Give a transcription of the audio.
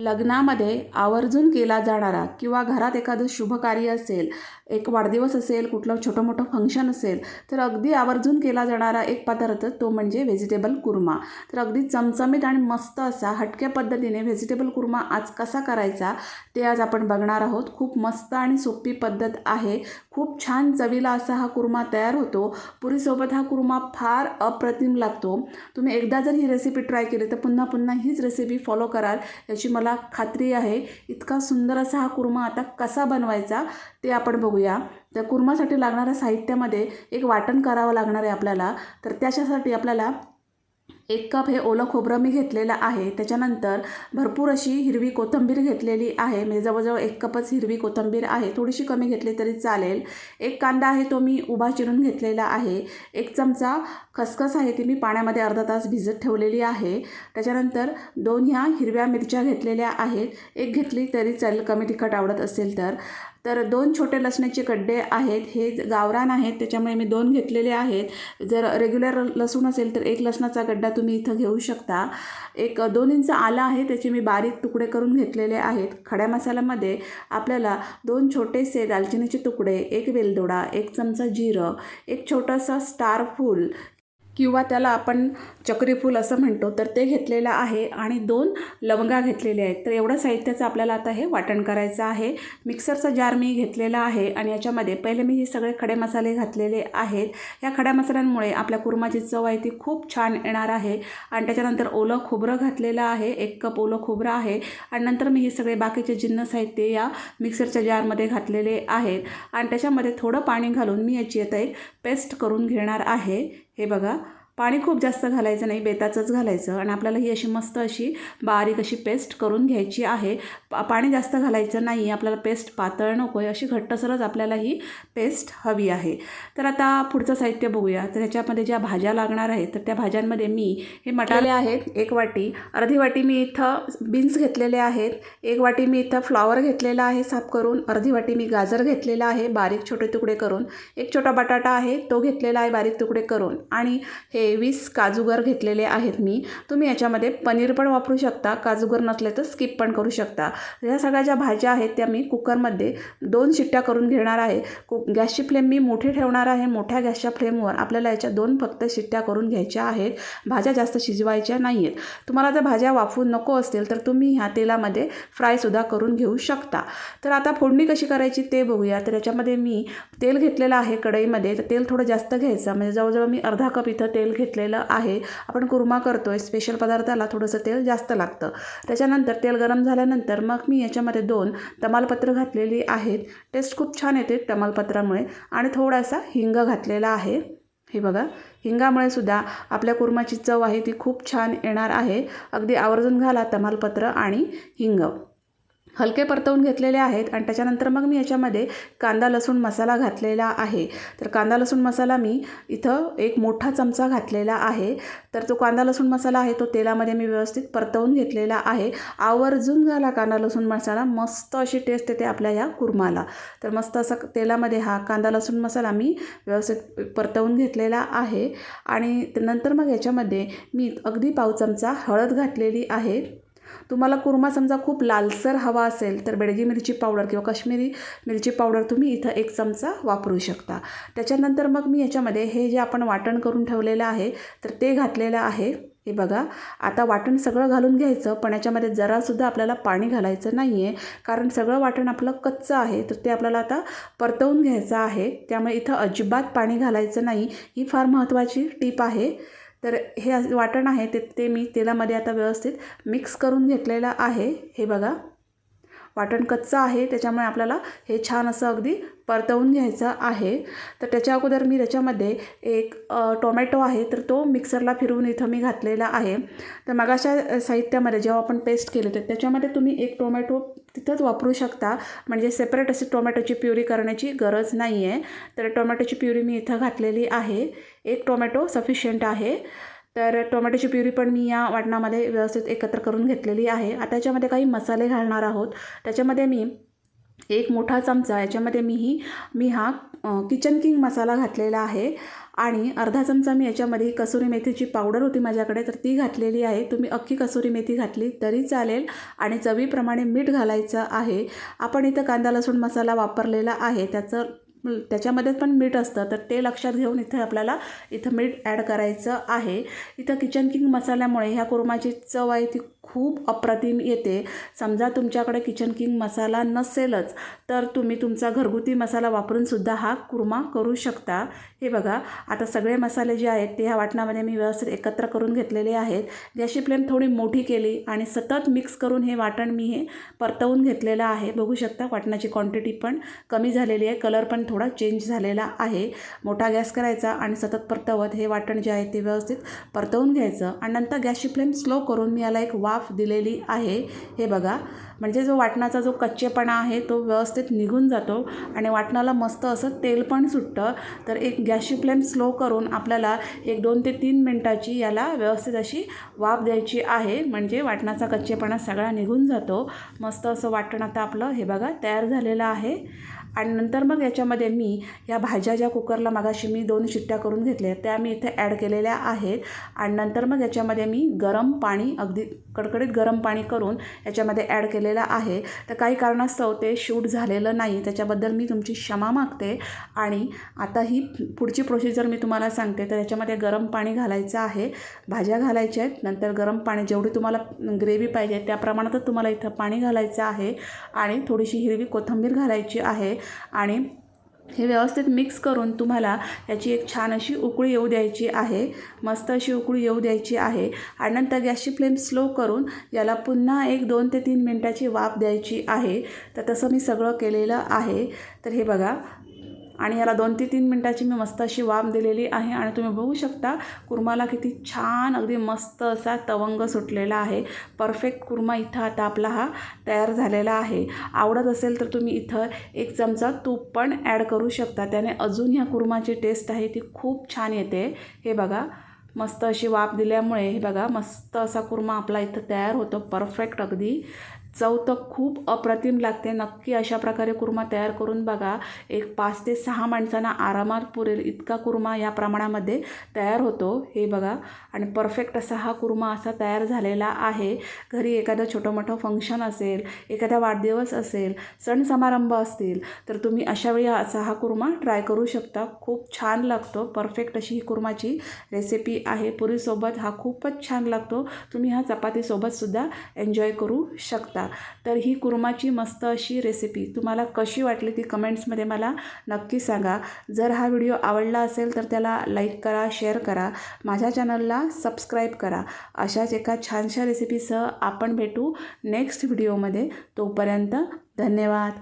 लग्नामध्ये आवर्जून केला जाणारा किंवा घरात एखादं शुभ कार्य असेल एक वाढदिवस असेल कुठलं छोटं मोठं फंक्शन असेल तर अगदी आवर्जून केला जाणारा एक पदार्थ तो म्हणजे व्हेजिटेबल कुर्मा. तर अगदी चमचमीत आणि मस्त असा हटक्या पद्धतीने व्हेजिटेबल कुर्मा आज कसा करायचा ते आज आपण बघणार आहोत. खूप मस्त आणि सोपी पद्धत आहे. खूप छान चवीला असा हा कुर्मा तयार होतो. पुरीसोबत हा कुर्मा फार अप्रतिम लागतो. तुम्ही एकदा जर ही रेसिपी ट्राय केली तर पुन्हा पुन्हा हीच रेसिपी फॉलो कराल. याची मला खात्री आहे इतका सुंदर असा हा कुर्मा आता कसा बनवायचा ते आपण बघूया. तर कुर्मासाठी लागणाऱ्या साहित्यामध्ये एक वाटण करावं लागणार आहे आपल्याला. तर त्याच्यासाठी आपल्याला एक कप हे ओलं खोबरं मी घेतलेलं आहे. त्याच्यानंतर भरपूर अशी हिरवी कोथिंबीर घेतलेली आहे. म्हणजे जवळजवळ एक कपच हिरवी कोथिंबीर आहे. थोडीशी कमी घेतली तरी चालेल. एक कांदा आहे तो मी उभा चिरून घेतलेला आहे. एक चमचा खसखस आहे ती मी पाण्यामध्ये अर्धा तास भिजत ठेवलेली आहे. त्याच्यानंतर दोन ह्या हिरव्या मिरच्या घेतलेल्या आहेत. एक घेतली तरी चालेल. कमी तिखट आवडत असेल तर. तर दोन छोटे लसणाचे गड्डे आहेत हे गावरान आहेत त्याच्यामुळे मी दोन घेतलेले आहेत. जर रेग्युलर लसूण असेल तर एक लसणाचा गड्डा तुम्ही इथं घेऊ शकता. एक दोन इंच आला आहे त्याचे मी बारीक तुकडे करून घेतलेले आहेत. खड्या मसाल्यामध्ये आपल्याला दोन छोटेसे दालचिनीचे तुकडे एक वेलदोडा एक चमचा जिरं एक छोटासा स्टार फूल किंवा त्याला आपण चक्रीफूल असं म्हणतो तर ते घेतलेलं आहे. आणि दोन लवंगा घेतलेले आहेत. तर एवढं साहित्याचं आपल्याला आता हे वाटण करायचं आहे. मिक्सरचा जार मी घेतलेला आहे आणि याच्यामध्ये पहिले मी हे सगळे खडे मसाले घातलेले आहेत. या खड्या मसाल्यांमुळे आपल्या कुर्माची चव आहे ती खूप छान येणार आहे. आणि त्याच्यानंतर ओलं खोबरं घातलेलं आहे. एक कप ओलं खोबरं आहे. आणि नंतर मी हे सगळे बाकीचे जिन्न साहित्य या मिक्सरच्या जारमध्ये घातलेले आहेत. आणि त्याच्यामध्ये थोडं पाणी घालून मी याची आता एक पेस्ट करून घेणार आहे. हे बघा पाणी खूप जास्त घालायचं नाही बेताचंच घालायचं आणि आपल्याला ही अशी मस्त अशी बारीक अशी पेस्ट करून घ्यायची आहे. पा पाणी जास्त घालायचं नाही आपल्याला पेस्ट पातळ नको आहे अशी घट्टसरच आपल्याला ही पेस्ट हवी आहे. तर आता पुढचं साहित्य बघूया. तर ह्याच्यामध्ये ज्या भाज्या लागणार आहेत तर त्या भाज्यांमध्ये मी हे मटाले आहेत एक वाटी. अर्धी वाटी मी इथं बीन्स घेतलेले आहेत. एक वाटी मी इथं फ्लॉवर घेतलेला आहे साफ करून. अर्धी वाटी मी गाजर घेतलेला आहे बारीक छोटे तुकडे करून. एक छोटा बटाटा आहे तो घेतलेला आहे बारीक तुकडे करून. आणि हे वीस काजूगर घेतलेले आहेत मी. तुम्ही याच्यामध्ये पनीर पण वापरू शकता काजूगर नसले तर स्किप पण करू शकता. ह्या सगळ्या ज्या भाज्या आहेत त्या मी कुकरमध्ये दोन शिट्ट्या करून घेणार आहे. कु गॅसची फ्लेम मी मोठी ठेवणार आहे. मोठ्या गॅसच्या फ्लेमवर आपल्याला याच्या दोन फक्त शिट्ट्या करून घ्यायच्या आहेत. भाज्या जास्त शिजवायच्या नाही आहेत तुम्हाला जर भाज्या वाफवून नको असतील तर तुम्ही ह्या तेलामध्ये फ्रायसुद्धा करून घेऊ शकता. तर आता फोडणी कशी करायची ते बघूया. तर याच्यामध्ये मी तेल घेतलेलं आहे कढईमध्ये. तर तेल थोडं जास्त घ्यायचं. म्हणजे जवळजवळ मी अर्धा कप इथं तेल घेतलेलं आहे. आपण कुर्मा करतो आहे स्पेशल पदार्थाला थोडंसं तेल जास्त लागतं. त्याच्यानंतर तेल गरम झाल्यानंतर मग मी याच्यामध्ये दोन तमालपत्र घातलेली आहेत. टेस्ट खूप छान येते तमालपत्रामुळे. आणि थोडासा हिंग घातलेला आहे. हे बघा हिंगामुळे सुद्धा आपल्या कुर्माची चव आहे ती खूप छान येणार आहे. अगदी आवर्जून घाला तमालपत्र आणि हिंग. हलके परतवून घेतलेले आहेत आणि त्याच्यानंतर मग मी याच्यामध्ये कांदा लसूण मसाला घातलेला आहे. तर कांदा लसूण मसाला मी इथं एक मोठा चमचा घातलेला आहे. तर तो कांदा लसूण मसाला आहे तो तेलामध्ये मी व्यवस्थित परतवून घेतलेला आहे. आवर्जून झाला कांदा लसूण मसाला. मस्त अशी टेस्ट येते आपल्या या कुर्माला. तर मस्त असा तेलामध्ये हा कांदा लसूण मसाला मी व्यवस्थित परतवून घेतलेला आहे. आणि नंतर मग याच्यामध्ये मी अगदी पाव चमचा हळद घातलेली आहे. तुम्हाला कुर्मा समजा खूप लालसर हवा असेल तर बेडगी मिरची पावडर किंवा काश्मीरी मिरची पावडर तुम्ही इथं एक चमचा वापरू शकता. त्याच्यानंतर मग मी याच्यामध्ये हे जे आपण वाटण करून ठेवलेलं आहे तर ते घातलेलं आहे. हे बघा आता वाटण सगळं घालून घ्यायचं पण याच्यामध्ये जरासुद्धा आपल्याला पाणी घालायचं नाही आहे कारण सगळं वाटण आपलं कच्चं आहे तर ते आपल्याला आता परतवून घ्यायचं आहे. त्यामुळे इथं अजिबात पाणी घालायचं नाही. ही फार महत्त्वाची टीप आहे. तर हे वाटण आहे ते ते मी तेलामध्ये आता व्यवस्थित मिक्स करून घेतलेलं आहे. हे बघा. वाटण कच्चं आहे त्याच्यामुळे आपल्याला हे छान असं अगदी परतवून घ्यायचं आहे. तर त्याच्या अगोदर मी त्याच्यामध्ये एक टोमॅटो आहे तर तो मिक्सरला फिरवून इथं मी घातलेला आहे. तर मगाच्या साहित्यामध्ये जेव्हा आपण पेस्ट केले तर त्याच्यामध्ये तुम्ही एक टोमॅटो तिथंच वापरू शकता. म्हणजे सेपरेट अशी टोमॅटोची प्युरी करण्याची गरज नाही आहे तर टोमॅटोची प्युरी मी इथं घातलेली आहे. एक टोमॅटो सफिशियंट आहे. तर टोमॅटोची प्युरी पण मी या वाटणामध्ये व्यवस्थित एकत्र करून घेतलेली आहे. आता याच्यामध्ये काही मसाले घालणार आहोत. त्याच्यामध्ये मी एक मोठा चमचा याच्यामध्ये मी ही मी हा किचन किंग मसाला घातलेला आहे. आणि अर्धा चमचा मी याच्यामध्ये कसुरी मेथीची पावडर होती माझ्याकडे तर ती घातलेली आहे. तुम्ही अख्खी कसुरी मेथी घातली तरी चालेल. आणि चवीप्रमाणे मीठ घालायचं आहे. आपण इथं कांदा लसूण मसाला वापरलेला आहे. त्याचं त्याच्यामध्ये पण मीठ असतं. तर ते लक्षात घेऊन इथं आपल्याला इथं मीठ ॲड करायचं आहे. इथं किचन किंग मसाल्यामुळे ह्या कुर्माची चव आहे ती खूप अप्रतिम येते. समजा तुमच्याकडे किचन किंग मसाला नसेलच तर तुम्ही तुमचा घरगुती मसाला वापरूनसुद्धा हा कुर्मा करू शकता. हे बघा आता सगळे मसाले जे आहेत ते ह्या वाटणामध्ये मी व्यवस्थित एकत्र करून घेतलेले आहेत. गॅसची फ्लेम थोडी मोठी केली आणि सतत मिक्स करून हे वाटण मी हे परतवून घेतलेलं आहे. बघू शकता वाटणाची क्वांटिटी पण कमी झालेली आहे. कलर पण थोडा चेंज झालेला आहे. मोठा गॅस करायचा आणि सतत परतवत हे वाटण जे आहे ते व्यवस्थित परतवून घ्यायचं. आणि नंतर गॅसची फ्लेम स्लो करून मी याला एक वा वाफ दिलेली आहे. हे बघा. म्हणजे जो वाटणाचा जो कच्चेपणा आहे तो व्यवस्थित निघून जातो आणि वाटणाला मस्त असं तेल पण सुटतं. तर एक गॅसची फ्लेम स्लो करून आपल्याला एक दोन ते तीन मिनटाची याला व्यवस्थित अशी वाफ द्यायची आहे. म्हणजे वाटणाचा कच्चेपणा सगळा निघून जातो. मस्त असं वाटण आता आपलं हे बघा तयार झालेलं आहे. आणि नंतर मग याच्यामध्ये मी या भाज्या ज्या कुकरला मागाशी मी दोन शिट्ट्या करून घेतल्या त्या मी इथे ॲड केलेल्या आहेत. आणि नंतर मग याच्यामध्ये मी गरम पाणी अगदी कडकडीत गरम पाणी करून याच्यामध्ये ॲड केलेलं आहे. तर काही कारणास्तव ते शूट झालेलं नाही त्याच्याबद्दल मी तुमची क्षमा मागते. आणि आता ही पुढची प्रोसिजर मी तुम्हाला सांगते. तर याच्यामध्ये गरम पाणी घालायचं आहे भाज्या घालायच्या आहेत नंतर गरम पाणी जेवढी तुम्हाला ग्रेव्ही पाहिजे त्या प्रमाणातच तुम्हाला इथं पाणी घालायचं आहे. आणि थोडीशी हिरवी कोथिंबीर घालायची आहे. आणि हे व्यवस्थित मिक्स करून तुम्हाला याची एक छान अशी उकळी येऊ द्यायची आहे. मस्त अशी उकळी येऊ द्यायची आहे. आणि नंतर गॅसची फ्लेम स्लो करून याला पुन्हा एक दोन ते तीन मिनटाची वाफ द्यायची आहे. तर तसं मी सगळं केलेलं आहे. तर हे बघा आणि याला दोन ते तीन मिनटाची मी मस्त अशी वाफ दिलेली आहे आणि तुम्ही बघू शकता कुर्माला किती छान अगदी मस्त असा तवंग सुटलेला आहे. परफेक्ट कुर्मा इथं आता आपला हा तयार झालेला आहे. आवडत असेल तर तुम्ही इथं एक चमचा तूप पण ॲड करू शकता. त्याने अजून ह्या कुर्माची टेस्ट आहे ती खूप छान येते. हे बघा मस्त अशी वाफ दिल्यामुळे हे बघा मस्त असा कुर्मा आपला इथं तयार होतो. परफेक्ट अगदी. चव तर खूप अप्रतिम लागते. नक्की अशा प्रकारे कुर्मा तयार करून बघा. एक पाच ते सहा माणसांना आरामात पुरेल इतका कुर्मा या प्रमाणामध्ये तयार होतो. हे बघा. आणि परफेक्ट असा हा कुर्मा असा तयार झालेला आहे. घरी एखादं छोटं मोठं फंक्शन असेल एखादा वाढदिवस असेल सण समारंभ असतील तर तुम्ही अशावेळी असा हा कुर्मा ट्राय करू शकता. खूप छान लागतो. परफेक्ट अशी ही कुर्माची रेसिपी आहे. पुरीसोबत हा खूपच छान लागतो. तुम्ही हा चपातीसोबतसुद्धा एन्जॉय करू शकता. तर ही कुर्माची मस्त अशी रेसिपी तुम्हाला कशी वाटली ती कमेंट्समध्ये मला नक्की सांगा. जर हा व्हिडिओ आवडला असेल तर त्याला लाईक करा शेअर करा. माझ्या चॅनलला सबस्क्राईब करा. अशाच एका छानशा रेसिपीसह आपण भेटू नेक्स्ट व्हिडिओमध्ये तोपर्यंत धन्यवाद.